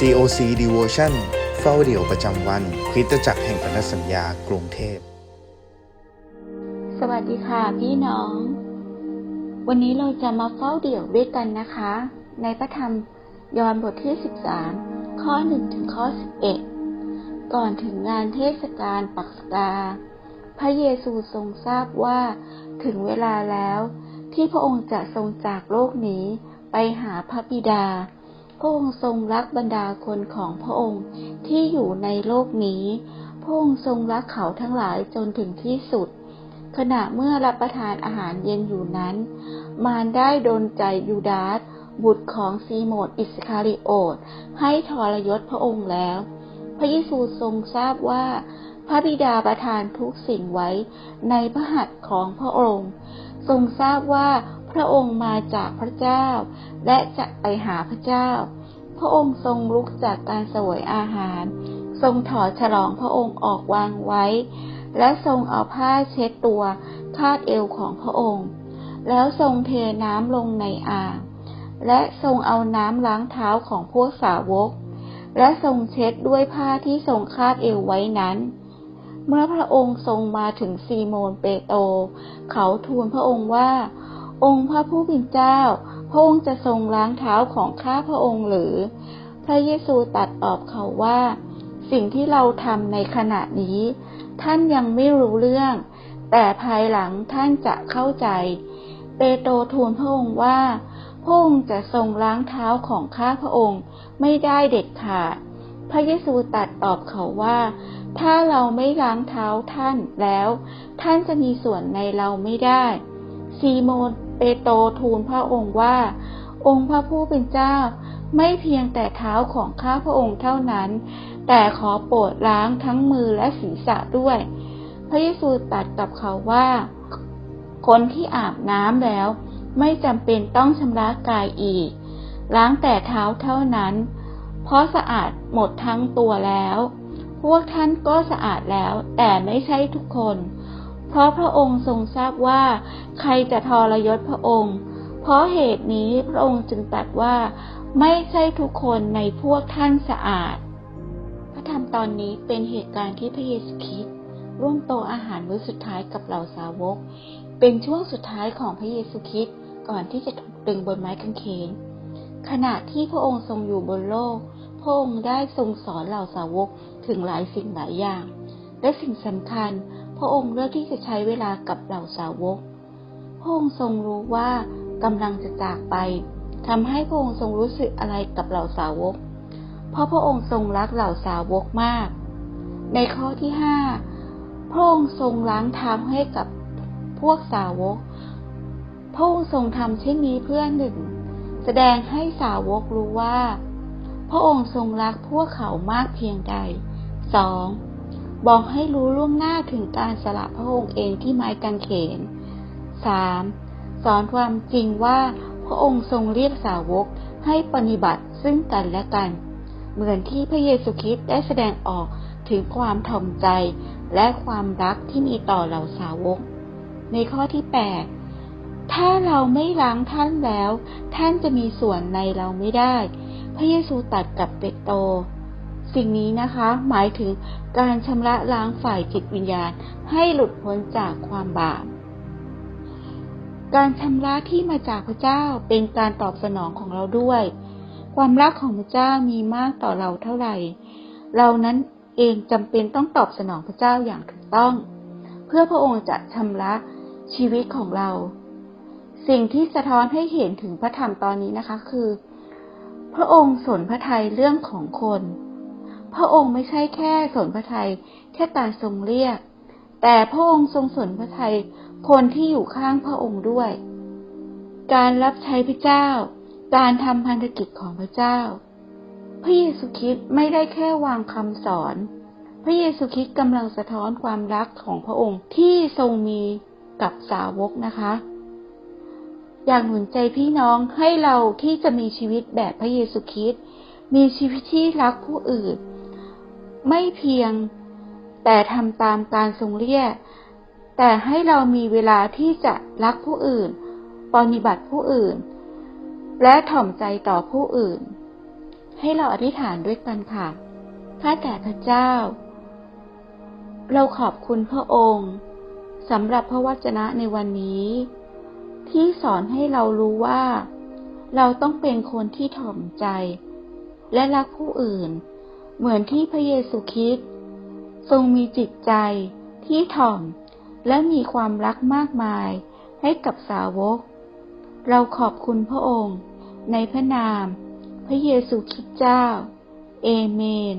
COC Devotion เฝ้าเดี่ยวประจำวันคริสตจักรแห่งพันธสัญญากรุงเทพ สวัสดีค่ะพี่น้อง วันนี้เราจะมาเฝ้าเดี่ยวด้วยกันนะคะ ในพระธรรมยอห์นบทที่ 13 ข้อ 1 ถึงข้อ 11 ก่อนถึงงานเทศกาลปักสกา พระเยซูทรงทราบว่าถึงเวลาแล้วที่พระองค์จะทรงจากโลกนี้ไปหาพระบิดา พระองค์ทรงรักบรรดาคนของพระองค์ที่อยู่ในโลกนี้ พระองค์ทรงรักเขาทั้งหลายจนถึงที่สุด ขณะเมื่อรับประทานอาหารเย็นอยู่นั้น มารได้ดนใจยูดาสบุตรของซีโมนอิสคาริโอตให้ทรยศพระองค์แล้ว พระเยซูทรงทราบว่า พระบิดาประทานทุกสิ่งไว้ในพระหัตถ์ของพระองค์ ทรงทราบว่า พระองค์มาจากพระเจ้า และจะไปหาพระเจ้า พระองค์ทรงลุกจากการเสวยอาหาร ทรงถอดฉลองพระองค์ออกวางไว้ และทรงเอาผ้าเช็ดตัวคาดเอวของพระองค์ แล้วทรงเทน้ำลงในอ่าง และทรงเอาน้ำล้างเท้าของพวกสาวก และทรงเช็ดด้วยผ้าที่ทรงคาดเอวไว้นั้นเมื่อพระองค์ทรงมาถึงซีโมนเปโตรเขาทูลพระองค์ว่า องค์พระผู้เป็นเจ้า พระองค์จะทรงล้างเท้าของข้าพระองค์หรือ พระเยซูตรัสตอบเขาว่า สิ่งที่เราทำในขณะนี้ ท่านยังไม่รู้เรื่อง แต่ภายหลังท่านจะเข้าใจ เปโตรทูลพระองค์ว่า พระองค์จะทรงล้างเท้าของข้าพระองค์ไม่ได้เด็ดขาด พระเยซูตรัสตอบเขาว่าถ้าเราไม่ล้างเท้าท่านแล้ว ท่านจะมีส่วนในเราไม่ได้ ซีโมนเปโตทูลพระองค์ว่า องค์พระผู้เป็นเจ้า ไม่เพียงแต่เท้าของข้าพระองค์เท่านั้น แต่ขอโปรดล้างทั้งมือและศีรษะด้วย พระเยซูตรัสกับเขาว่า คนที่อาบน้ำแล้ว ไม่จำเป็นต้องชำระกายอีก ล้างแต่เท้าเท่านั้น เพราะสะอาดหมดทั้งตัวแล้ว พวกท่านก็สะอาดแล้ว แต่ไม่ใช่ทุกคน เพราะพระองค์ทรงทราบว่า ใครจะทรยศพระองค์ เพราะเหตุนี้พระองค์จึงตรัสว่า ไม่ใช่ทุกคนในพวกท่านสะอาด พระธรรมตอนนี้เป็นเหตุการณ์ที่พระเยซูคริสต์ร่วมโตอาหารมื้อสุดท้ายกับเหล่าสาวก เป็นช่วงสุดท้ายของพระเยซูคริสต์ก่อนที่จะถูกดึงบนไม้กางเขน ขณะที่พระองค์ทรงอยู่บนโลก พระองค์ได้ทรงสอนเหล่าสาวกถึงหลายสิ่งหลายอย่าง และสิ่งสำคัญ พระองค์เลือกที่จะใช้เวลากับเหล่าสาวก พระองค์ทรงรู้ว่ากำลังจะจากไปทำให้พระองค์ทรงรู้สึกอะไรกับเหล่าสาวก เพราะพระองค์ทรงรักเหล่าสาวกมาก ในข้อที่ห้าพระองค์ทรงล้างเท้าให้กับพวกสาวก พระองค์ทรงทำเช่นนี้เพื่อหนึ่ง แสดงให้สาวกรู้ว่า พระองค์ทรงรักพวกเขามากเพียงใดสอง บอกให้รู้ล่วงหน้าถึงการสละพระองค์เองที่ไม้กางเขนสามสอนความจริงว่าพระองค์ทรงเรียกสาวกให้ปฏิบัติซึ่งกันและกัน เหมือนที่พระเยซูคริสต์ได้แสดงออกถึงความถ่อมใจและความรักที่มีต่อเหล่าสาวก ในข้อที่ 8 ถ้าเราไม่ล้างท่านแล้ว ท่านจะมีส่วนในเราไม่ได้ พระเยซูตรัสกับเปโตร สิ่งนี้นะคะ หมายถึงการชำระล้างฝ่ายจิตวิญญาณให้หลุดพ้นจากความบาป การชำระที่มาจากพระเจ้าเป็นการตอบสนองของเราด้วย ความรักของพระเจ้ามีมากต่อเราเท่าไหร่ เรานั้นเองจำเป็นต้องตอบสนองพระเจ้าอย่างถูกต้อง เพื่อพระองค์จะชำระชีวิตของเรา สิ่งที่สะท้อนให้เห็นถึงพระธรรมตอนนี้นะคะคือ พระองค์สนพระทัยเรื่องของคน พระองค์ไม่ใช่แค่สนพระทัยแค่การทรงเรียก แต่พระองค์ทรงสนพระทัยคนที่อยู่ข้างพระองค์ด้วย การรับใช้พระเจ้า การทำพันธกิจของพระเจ้า พระเยซูคริสต์ไม่ได้แค่วางคำสอน พระเยซูคริสต์กำลังสะท้อนความรักของพระองค์ที่ทรงมีกับสาวกนะคะอยากหนุนใจพี่น้องให้เราที่จะมีชีวิตแบบพระเยซูคริสต์มีชีวิตที่รักผู้อื่น ไม่เพียง แต่ทำตามการทรงเรียก แต่ให้เรามีเวลาที่จะรักผู้อื่น ปฏิบัติผู้อื่น และถ่อมใจต่อผู้อื่น ให้เราอธิษฐานด้วยกันค่ะข้าแต่พระเจ้า เราขอบคุณพระองค์สำหรับพระวจนะในวันนี้ ที่สอนให้เรารู้ว่า เราต้องเป็นคนที่ถ่อมใจ และรักผู้อื่น เหมือนที่พระเยซูคริสต์ทรงมีจิตใจที่ถ่อมและมีความรักมากมายให้กับสาวก เราขอบคุณพระองค์ในพระนาม พระเยซูคริสต์เจ้า เอเมน